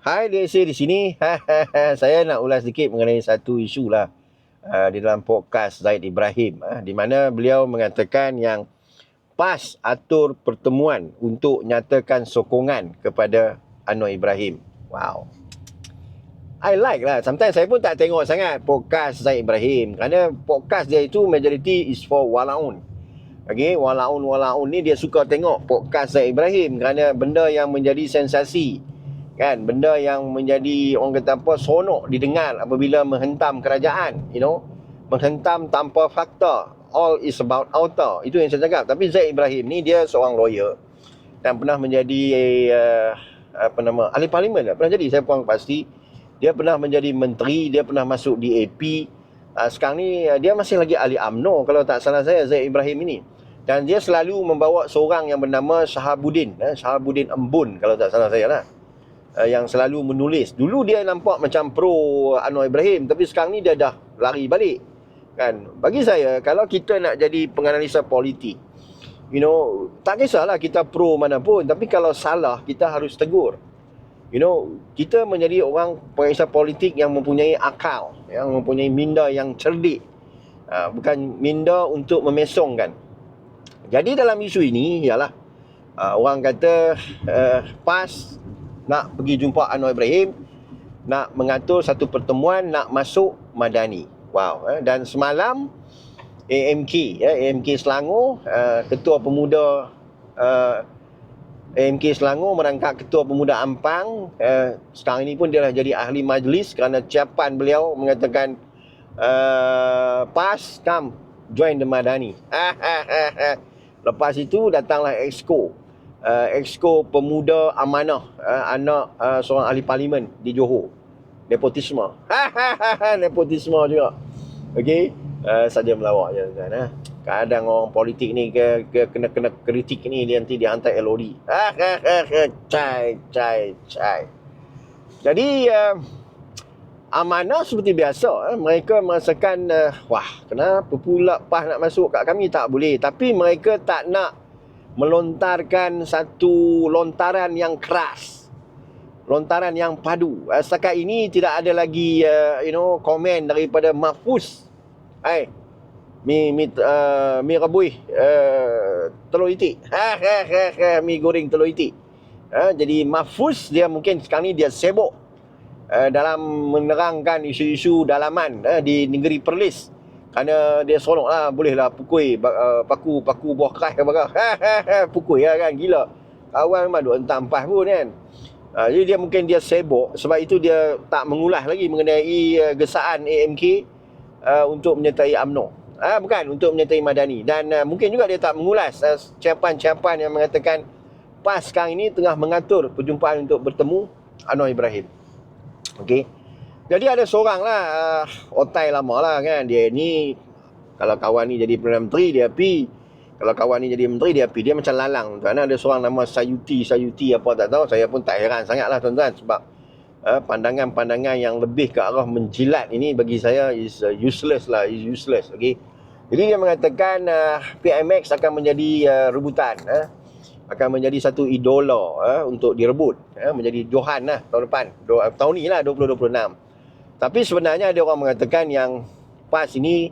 Hai, saya di sini. saya nak ulas sedikit mengenai satu isu lah uh, di dalam podcast Zaid Ibrahim. Uh, di mana beliau mengatakan yang PAS atur pertemuan untuk nyatakan sokongan kepada Anwar Ibrahim. Wow. I like lah. Sometimes saya pun tak tengok sangat podcast Zaid Ibrahim. Kerana podcast dia itu majority is for walaun. Okay, walaun walaun ni dia suka tengok podcast Zaid Ibrahim kerana benda yang menjadi sensasi kan? Benda yang menjadi orang kata apa sonok didengar apabila menghentam kerajaan you know? Menghentam tanpa fakta. All is about auto itu yang saya cakap. Tapi Zaid Ibrahim ni dia seorang lawyer dan pernah menjadi uh, apa nama ahli parlimen tak? pernah jadi. Saya kurang pasti. Dia pernah menjadi menteri dia pernah masuk di AP uh, sekarang ni uh, dia masih lagi ahli AMNO kalau tak salah saya Zaid Ibrahim ini. Dan dia selalu membawa seorang yang bernama Shahabuddin eh, Shahabuddin Embun kalau tak salah saya lah uh, yang selalu menulis. Dulu dia nampak macam pro Anwar Ibrahim tapi sekarang ni dia dah lari balik. Kan? Bagi saya kalau kita nak jadi penganalisa politik you know, tak kisahlah kita pro mana pun tapi kalau salah kita harus tegur. You know, kita menjadi orang penganalisa politik yang mempunyai akal, yang mempunyai minda yang cerdik. Uh, bukan minda untuk memesongkan. Jadi dalam isu ini ialah uh, orang kata uh, PAS nak pergi jumpa Anwar Ibrahim nak mengatur satu pertemuan nak masuk Madani. Wow, eh. dan semalam AMK ya AMK Selangor uh, ketua pemuda uh, eh, AMK Selangor merangkap ketua pemuda Ampang uh, sekarang ini pun dia dah jadi ahli majlis kerana capan beliau mengatakan uh, pas come join the Madani. Lepas itu datanglah Exco uh, Exco Pemuda Amanah uh, anak uh, seorang ahli parlimen di Johor. Nepotisme. Nepotisme juga. Okey? Uh, saja melawak je kan eh. Kadang orang politik ni ke, ke kena kena kritik ni dia nanti dihantar LOD cai cai cai. Jadi uh, amanah seperti biasa eh. mereka merasakan uh, wah kenapa pula PAS nak masuk kat kami? Tak boleh. Tapi mereka tak nak melontarkan satu lontaran yang keras lontaran yang padu. Uh, setakat ini tidak ada lagi uh, you know komen daripada Mahfuz. Hai mi mi uh, mi rabui uh, telur itik. Ha, ha, ha, mi goreng telur itik. Uh, jadi Mahfuz dia mungkin sekarang ni dia sibuk uh, dalam menerangkan isu-isu dalaman uh, di negeri Perlis kerana dia seronok lah boleh lah pukul uh, paku paku buah keras ke apa pukul ya kan gila. Kawan memang duk entah empas pun kan. Uh, jadi dia mungkin dia sibuk. Sebab itu dia tak mengulas lagi mengenai uh, gesaan AMK uh, untuk menyertai UMNO. Uh, bukan untuk menyertai Madani. Dan uh, mungkin juga dia tak mengulas uh, capan-capan yang mengatakan PAS sekarang ini tengah mengatur perjumpaan untuk bertemu Anwar Ibrahim. Okey. Jadi ada seorang lah uh, Otai lama lah kan. Dia ni Kalau kawan ni jadi Perdana Menteri Dia pi. Kalau kawan ni jadi Menteri Dia pi. Dia macam lalang tuan. Ada seorang nama Sayuti Sayuti apa tak tahu. Saya pun tak heran sangat lah tuan-tuan. Sebab uh, Pandangan-pandangan yang lebih ke arah menjilat ini Bagi saya is uh, useless lah Is useless okay? Jadi dia mengatakan uh, PMX akan menjadi uh, rebutan uh, akan menjadi satu idola uh, untuk direbut uh, menjadi Johan lah tahun depan. Do, uh, tahun ni lah 2026 tapi sebenarnya ada orang mengatakan yang PAS ini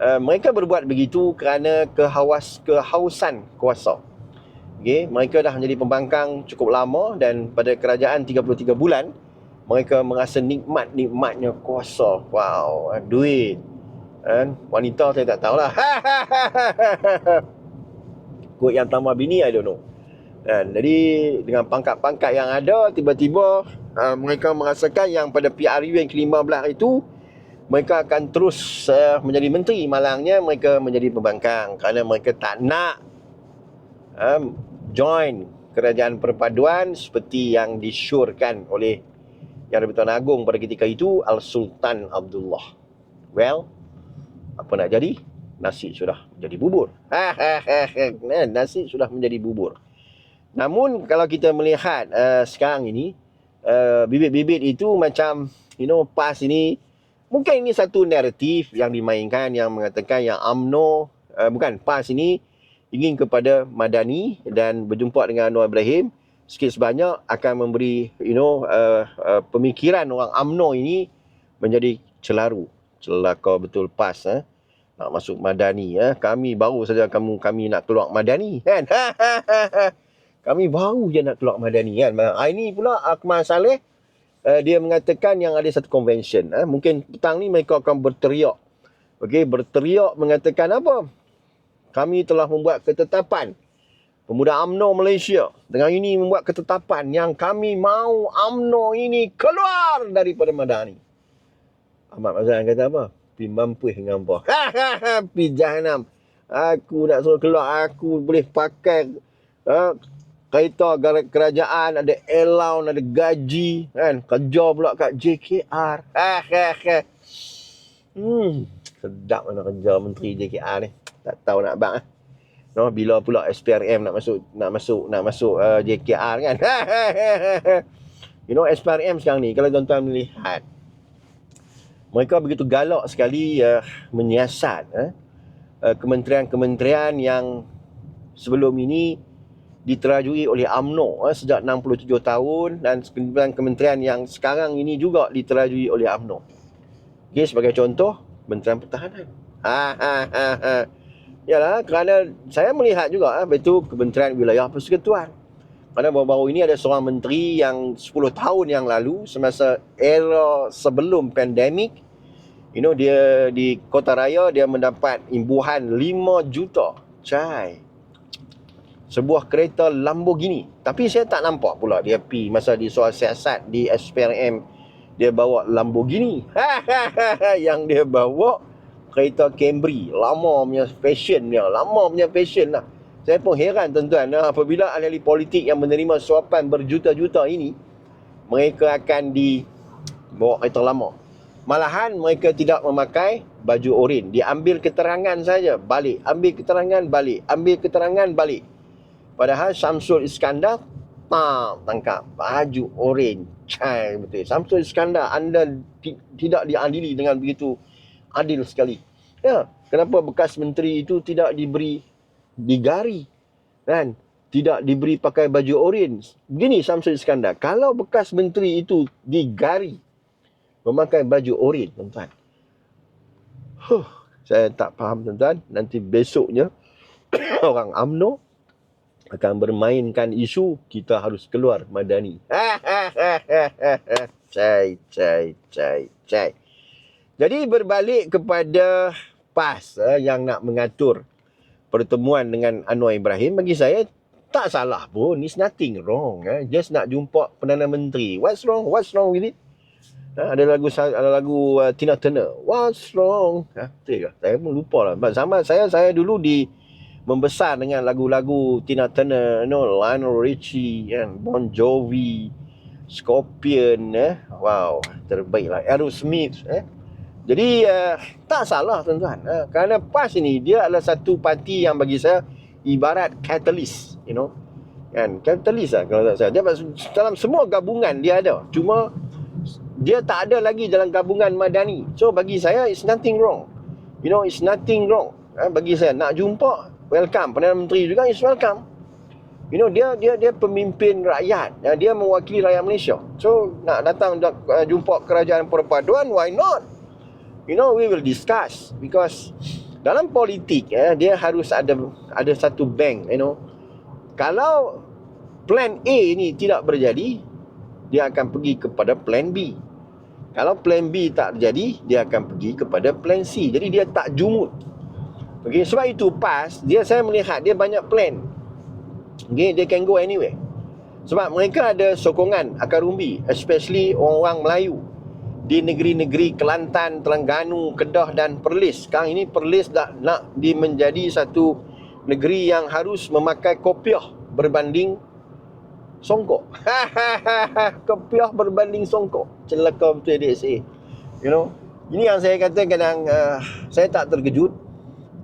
uh, mereka berbuat begitu kerana kehawas kehausan kuasa. Okay, mereka dah menjadi pembangkang cukup lama dan pada kerajaan 33 bulan mereka merasa nikmat-nikmatnya kuasa. Wow, uh, duit. Kan? Wanita saya tak tahulah. Kut yang tambah bini, I don't know. Dan jadi dengan pangkat-pangkat yang ada, tiba-tiba uh, mereka merasakan yang pada PRU yang ke-15 itu mereka akan terus uh, menjadi menteri malangnya mereka menjadi pembangkang kerana mereka tak nak um, join kerajaan perpaduan seperti yang disyorkan oleh yang Tuan Agong pada ketika itu Al-Sultan Abdullah. Well, apa nak jadi? Nasi sudah jadi bubur. Nasi sudah menjadi bubur. Namun kalau kita melihat uh, sekarang ini uh, bibit-bibit itu macam you know PAS ini mungkin ini satu naratif yang dimainkan yang mengatakan yang AMNO uh, bukan PAS ini ingin kepada Madani dan berjumpa dengan Anwar Ibrahim. Sikit sebanyak akan memberi you know uh, uh, pemikiran orang AMNO ini menjadi celaru. Celaka betul pas eh. Nak masuk madani eh. Kami baru saja kamu kami nak keluar madani kan kami baru je nak keluar madani kan ha, ini pula Akmal Saleh uh, dia mengatakan yang ada satu convention eh mungkin petang ni mereka akan berteriak okey berteriak mengatakan apa kami telah membuat ketetapan Pemuda UMNO Malaysia dengan ini membuat ketetapan yang kami mau UMNO ini keluar daripada Madani. Ahmad Mazlan kata apa? Pi mampu dengan apa? Pi jahanam. Aku nak suruh keluar, aku boleh pakai uh, kereta kerajaan, ada allowance, ada gaji, kan? Kerja pula kat JKR. hmm, sedap mana kerja menteri JKR ni. Tak tahu nak bang eh no bila pula SPRM nak masuk nak masuk nak masuk uh, JKR kan you know SPRM sekarang ni kalau tuan-tuan melihat mereka begitu galak sekali uh, menyiasat uh, uh, kementerian-kementerian yang sebelum ini diterajui oleh AMNO uh, sejak 67 tahun dan kementerian-kementerian yang sekarang ini juga diterajui oleh AMNO. Okay, sebagai contoh, Kementerian Pertahanan. Ha, ha, ha, ha. Yalah kerana saya melihat juga ah itu Kementerian Wilayah Persekutuan. Kerana baru-baru ini ada seorang menteri yang 10 tahun yang lalu semasa era sebelum pandemik you know dia di Kota Raya dia mendapat imbuhan 5 juta cai sebuah kereta Lamborghini. Tapi saya tak nampak pula dia pi masa di soal siasat di SPRM dia bawa Lamborghini. Yang dia bawa kereta Camry. Lama punya fashion dia lama punya fashion lah. Saya pun heran tuan-tuan. Ah, apabila ahli-ahli politik yang menerima suapan berjuta-juta ini mereka akan di bawa kereta lama. Malahan mereka tidak memakai baju oren diambil keterangan saja balik. Ambil keterangan balik. Ambil keterangan balik padahal Samsul Iskandar pam tangkap baju oren cai betul Samsul Iskandar anda tidak diadili dengan begitu adil sekali Ya, kenapa bekas menteri itu tidak diberi digari kan? Tidak diberi pakai baju orange. Begini Samsul Iskandar, kalau bekas menteri itu digari memakai baju orange, tuan-tuan. Huh, saya tak faham tuan-tuan, nanti besoknya orang AMNO akan bermainkan isu kita harus keluar madani. cai, cai, cai, cai. Jadi berbalik kepada PAS eh, yang nak mengatur pertemuan dengan Anwar Ibrahim bagi saya tak salah pun. It's nothing wrong. Eh. Just nak jumpa Perdana Menteri. What's wrong? What's wrong with it? Ha, ada lagu ada lagu uh, Tina Turner. What's wrong? Ha, betul Saya pun lupa lah. Sama saya saya dulu di membesar dengan lagu-lagu Tina Turner, you know, Lionel Richie, kan, Bon Jovi, Scorpion, eh. Wow, terbaik lah. Aerosmith, eh. Jadi uh, tak salah tuan-tuan. Uh, kerana PAS ini dia adalah satu parti yang bagi saya ibarat catalyst, you know. Kan? Catalyst lah kalau tak salah. Dia dalam semua gabungan dia ada. Cuma dia tak ada lagi dalam gabungan Madani. So bagi saya it's nothing wrong. You know, it's nothing wrong. Uh, bagi saya nak jumpa welcome. Perdana Menteri juga is welcome. You know dia dia dia pemimpin rakyat. Dia mewakili rakyat Malaysia. So nak datang uh, jumpa kerajaan perpaduan why not? you know we will discuss because dalam politik eh dia harus ada ada satu bank you know kalau plan A ni tidak berjadi dia akan pergi kepada plan B kalau plan B tak terjadi dia akan pergi kepada plan C jadi dia tak jumut okey sebab itu pas dia saya melihat dia banyak plan okey they can go anywhere sebab mereka ada sokongan akar umbi especially orang-orang Melayu di negeri-negeri Kelantan, Terengganu, Kedah dan Perlis. Sekarang ini Perlis dah nak di menjadi satu negeri yang harus memakai kopiah berbanding songkok. kopiah berbanding songkok. Celaka betul dia. You know, ini yang saya kata kadang uh, saya tak terkejut.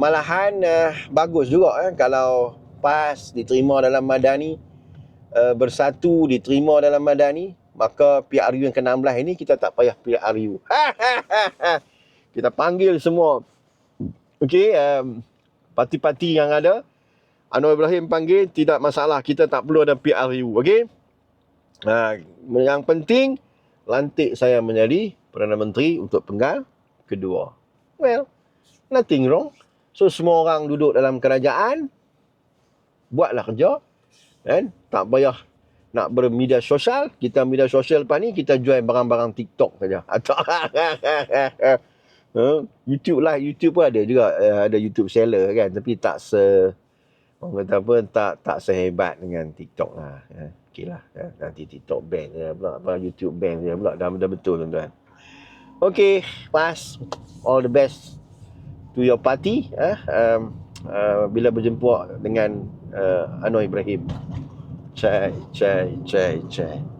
Malahan uh, bagus juga eh, kalau PAS diterima dalam Madani, uh, bersatu diterima dalam Madani, maka PRU yang ke-16 ini kita tak payah PRU. kita panggil semua okey um, parti-parti yang ada Anwar Ibrahim panggil, tidak masalah. Kita tak perlu ada PRU. Okey? Ha, yang penting, lantik saya menjadi Perdana Menteri untuk penggal kedua. Well, nothing wrong. So, semua orang duduk dalam kerajaan, buatlah kerja. Kan? Tak payah nak bermedia sosial. Kita media sosial lepas ni, kita jual barang-barang TikTok saja. Atau? YouTube lah, YouTube pun ada juga uh, ada YouTube seller kan, tapi tak se orang kata apa tak tak sehebat dengan TikTok lah. Ya. Okey lah, ya. nanti TikTok ban je pula, apa YouTube ban je pula, dah, dah betul tuan-tuan. Okey, pas all the best to your party eh? um, uh, bila berjumpa dengan uh, Anwar Ibrahim. Cai, cai, cai, cai.